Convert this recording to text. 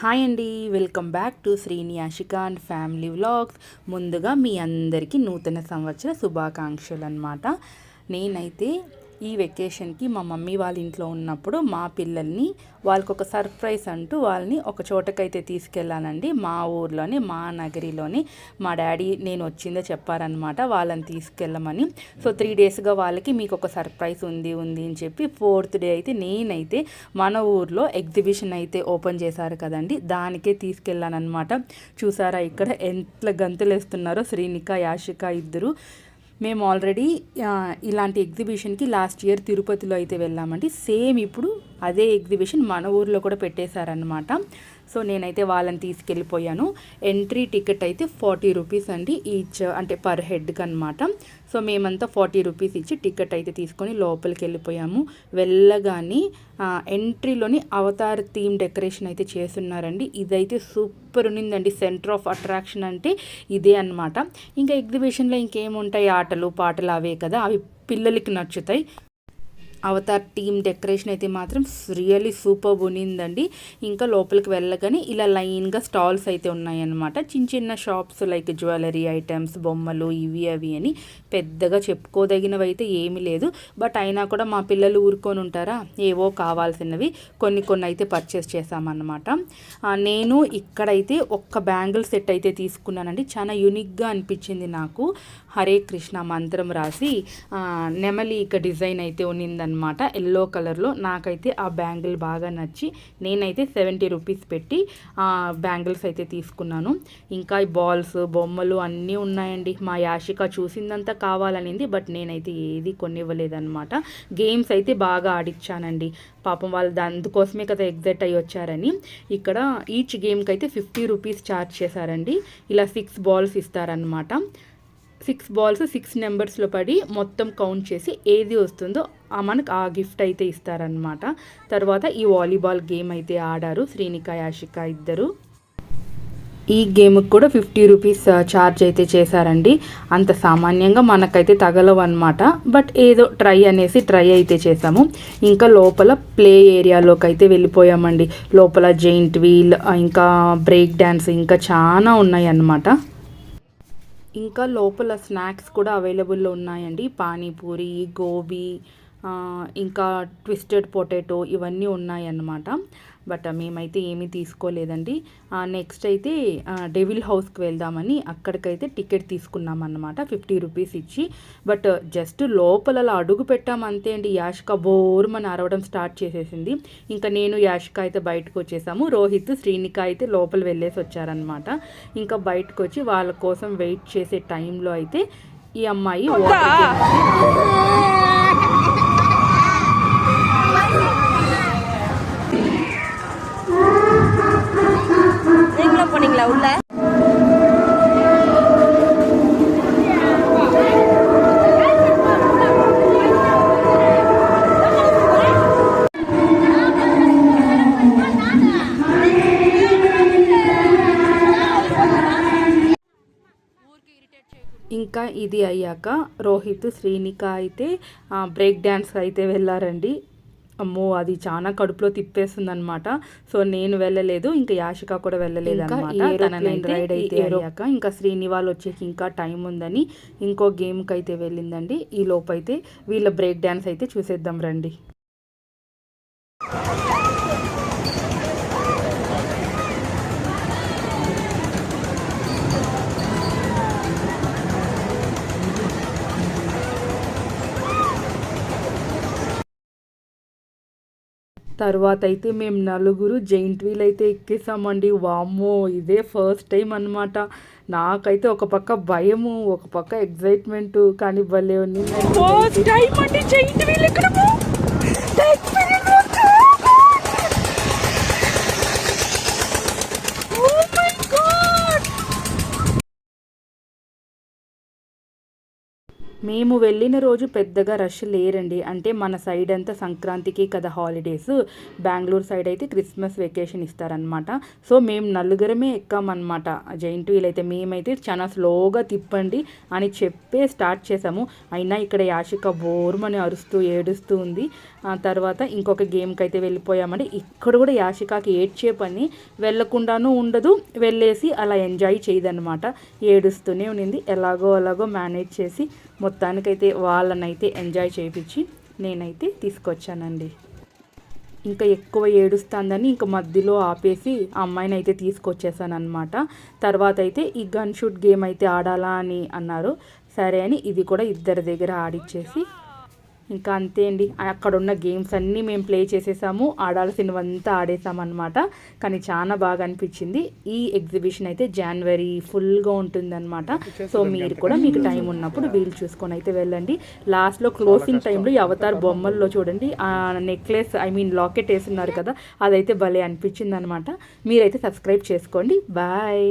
Hi అండి welcome back to Srini Ashika and family vlogs. ముందుగా మీ అందరికీ నూతన సంవత్సర శుభాకాంక్షలు అనమాట నేనైతే ఈ వెకేషన్కి మా మమ్మీ వాళ్ళ ఇంట్లో ఉన్నప్పుడు మా పిల్లల్ని వాళ్ళకి ఒక సర్ప్రైజ్ అంటూ వాళ్ళని ఒక చోటకైతే తీసుకెళ్ళానండి. మా ఊర్లోని మా నగరిలోనే మా డాడీ నేను వచ్చిందో చెప్పారనమాట వాళ్ళని తీసుకెళ్ళమని. సో త్రీ డేస్గా వాళ్ళకి మీకు ఒక సర్ప్రైజ్ ఉంది ఉంది అని చెప్పి ఫోర్త్ డే అయితే నేనైతే మన ఊర్లో ఎగ్జిబిషన్ అయితే ఓపెన్ చేశారు కదండి. దానికే తీసుకెళ్ళానమాట చూసారా ఇక్కడ ఎంత గంతులు వేస్తున్నారో శ్రీనిక యాషిక ఇద్దరు. మేము ఆల్రెడీ ఇలాంటి ఎగ్జిబిషన్కి లాస్ట్ ఇయర్ తిరుపతిలో అయితే వెళ్ళామండి. సేమ్ ఇప్పుడు అదే ఎగ్జిబిషన్ మన ఊర్లో కూడా పెట్టేశారనమాట సో నేనైతే వాళ్ళని తీసుకెళ్ళిపోయాను. ఎంట్రీ టికెట్ అయితే ఫార్టీ రూపీస్ అండి ఈచ్ అంటే పర్ హెడ్కి అనమాట సో మేమంతా ఫార్టీ రూపీస్ ఇచ్చి టికెట్ అయితే తీసుకొని లోపలికి వెళ్ళిపోయాము. వెళ్ళగానే ఎంట్రీలోని అవతార్ థీమ్ డెకరేషన్ అయితే చేస్తున్నారండి. ఇదైతే సూపర్ ఉన్నిందండి. సెంటర్ ఆఫ్ అట్రాక్షన్ అంటే ఇదే అన్నమాట. ఇంకా ఎగ్జిబిషన్లో ఇంకేముంటాయి? ఆటలు పాటలు అవే కదా. అవి పిల్లలకి నచ్చుతాయి. అవతార్ టీమ్ డెకరేషన్ అయితే మాత్రం రియలీ సూపర్ ఉన్నిందండి. ఇంకా లోపలికి వెళ్ళగానే ఇలా లైన్గా స్టాల్స్ అయితే ఉన్నాయన్నమాట. చిన్న చిన్న షాప్స్ లైక్ జ్యువెలరీ ఐటమ్స్ బొమ్మలు ఇవి అవి అని పెద్దగా చెప్పుకోదగినవి అయితే ఏమీ లేదు. బట్ అయినా కూడా మా పిల్లలు ఊరుకొని ఉంటారా? ఏవో కావాల్సినవి కొన్ని కొన్ని అయితే పర్చేస్ చేశామన్నమాట. నేను ఇక్కడైతే ఒక్క బ్యాంగిల్ సెట్ అయితే తీసుకున్నానండి. చాలా యూనిక్గా అనిపించింది నాకు. హరే కృష్ణ మంత్రం రాసి నెమలి ఇక డిజైన్ అయితే ఉన్నిందనమాట ఎల్లో కలర్లో. నాకైతే ఆ బ్యాంగిల్ బాగా నచ్చి నేనైతే సెవెంటీ రూపీస్ పెట్టి ఆ బ్యాంగిల్స్ అయితే తీసుకున్నాను. ఇంకా ఈ బాల్స్ బొమ్మలు అన్నీ ఉన్నాయండి. మా యాషిక చూసిందంతా కావాలనింది బట్ నేనైతే ఏది కొనివ్వలేదన్నమాట. గేమ్స్ అయితే బాగా ఆడిచ్చానండి. పాపం వాళ్ళు అందుకోసమే కదా ఎగ్జైట్ అయ్యి వచ్చారని. ఇక్కడ ఈచ్ గేమ్కి అయితే ఫిఫ్టీ రూపీస్ ఛార్జ్ చేశారండి. ఇలా సిక్స్ బాల్స్ ఇస్తారనమాట సిక్స్ బాల్స్ సిక్స్ నెంబర్స్లో పడి మొత్తం కౌంట్ చేసి ఏది వస్తుందో ఆ మనకు ఆ గిఫ్ట్ అయితే ఇస్తారనమాట తర్వాత ఈ వాలీబాల్ గేమ్ అయితే ఆడారు శ్రీనిక యాషిక ఇద్దరు. ఈ గేమ్కి కూడా ఫిఫ్టీ రూపీస్ ఛార్జ్ అయితే చేశారండి. అంత సామాన్యంగా మనకైతే తగలవు అనమాట బట్ ఏదో ట్రై అనేసి ట్రై అయితే చేసాము ఇంకా లోపల ప్లే ఏరియాలోకి అయితే వెళ్ళిపోయామండి. లోపల జెయింట్ వీల్ uh, ఇంకా బ్రేక్ డ్యాన్స్ ఇంకా చాలా ఉన్నాయి అన్నమాట. ఇంకా లోపల స్నాక్స్ కూడా అవైలబుల్లో ఉన్నాయండి. పానీపూరి గోబీ ఇంకా ట్విస్టెడ్ పొటాటో ఇవన్నీ ఉన్నాయన్నమాట. బట్ మేమైతే ఏమీ తీసుకోలేదండి. నెక్స్ట్ అయితే డెవిల్ హౌస్కి వెళ్దామని అక్కడికైతే టికెట్ తీసుకున్నాం అన్నమాట ఫిఫ్టీ రూపీస్ ఇచ్చి. బట్ జస్ట్ లోపల అలా అడుగు పెట్టాం అంతే అండి. యాష్క బోర్మని అరవడం స్టార్ట్ చేసేసింది. ఇంకా నేను యాష్క అయితే బయటకు వచ్చేసాము. రోహిత్ శ్రీనిక అయితే లోపల వెళ్ళేసి వచ్చారనమాట ఇంకా బయటకు వచ్చి వాళ్ళ కోసం వెయిట్ చేసే టైంలో అయితే ఈ అమ్మాయి நீங்களும் போனீங்களா உள்ள ఇంకా ఇది అయ్యాక రోహిత్ శ్రీనిక అయితే ఆ, బ్రేక్ డ్యాన్స్ అయితే వెళ్ళారండి అమ్మో అది చాలా కడుపులో తిప్పేస్తుంది అనమాట సో నేను వెళ్ళలేదు ఇంకా యాషిక కూడా వెళ్ళలేదు అనమాట రైడ్ అయితే అయ్యాక ఇంకా శ్రీని వాళ్ళు వచ్చేకి ఇంకా టైం ఉందని ఇంకో గేమ్కి అయితే వెళ్ళిందండి. ఈ లోపు అయితే వీళ్ళ బ్రేక్ డ్యాన్స్ అయితే చూసేద్దాం రండి. తర్వాత అయితే మేము నలుగురు జైంట్ వీల్ అయితే ఎక్కేసామండి. వామ్మో ఇదే ఫస్ట్ టైం అన్నమాట. నాకైతే ఒక పక్క భయము ఒక పక్క ఎగ్జైట్మెంట్ కానీ భలే ఉంది మేము వెళ్ళిన రోజు పెద్దగా రష్ లేరండి. అంటే మన సైడ్ అంతా సంక్రాంతికి కదా హాలిడేస్. బెంగళూరు సైడ్ అయితే క్రిస్మస్ వెకేషన్ ఇస్తారనమాట సో మేము నలుగురమే ఎక్కామన్నమాట. జైన్ వీల్ అయితే మేమైతే చాలా స్లోగా తిప్పండి అని చెప్పే స్టార్ట్ చేసాము అయినా ఇక్కడ యాషిక బోర్మని అరుస్తూ ఏడుస్తూ ఉంది. ఆ తర్వాత ఇంకొక గేమ్కి అయితే వెళ్ళిపోయామండి. ఇక్కడ కూడా యాషికాకి ఏడ్చే పని వెళ్ళకుండానూ ఉండదు. వెళ్ళేసి అలా ఎంజాయ్ చేయదనమాట ఏడుస్తూనే ఉన్నింది ఎలాగో అలాగో మేనేజ్ చేసి మొత్తానికైతే వాళ్ళనైతే ఎంజాయ్ చేయించి నేనైతే తీసుకొచ్చానండి. ఇంకా ఎక్కువ ఏడుస్తుందని ఇంకా మధ్యలో ఆపేసి ఆ అమ్మాయిని అయితే తీసుకొచ్చేసాను అనమాట తర్వాత అయితే ఈ గన్ షూట్ గేమ్ అయితే ఆడాలా అని అన్నారు. సరే అని ఇది కూడా ఇద్దరి దగ్గర ఆడిచ్చేసి ఇంకా అంతే అండి. అక్కడ ఉన్న గేమ్స్ అన్నీ మేము ప్లే చేసేసాము. ఆడాల్సినవంతా ఆడేసామన్నమాట. కానీ చాలా బాగా అనిపించింది. ఈ ఎగ్జిబిషన్ అయితే జనవరి ఫుల్గా ఉంటుందన్నమాట. సో మీరు కూడా మీకు టైం ఉన్నప్పుడు వీలు చూసుకొని అయితే వెళ్ళండి. లాస్ట్లో క్లోజింగ్ టైంలో ఈ అవతార్ బొమ్మల్లో చూడండి. ఆ నెక్లెస్ ఐ మీన్ లాకెట్ వేస్తున్నారు కదా అదైతే భలే అనిపించింది అనమాట మీరైతే సబ్స్క్రైబ్ చేసుకోండి. బాయ్.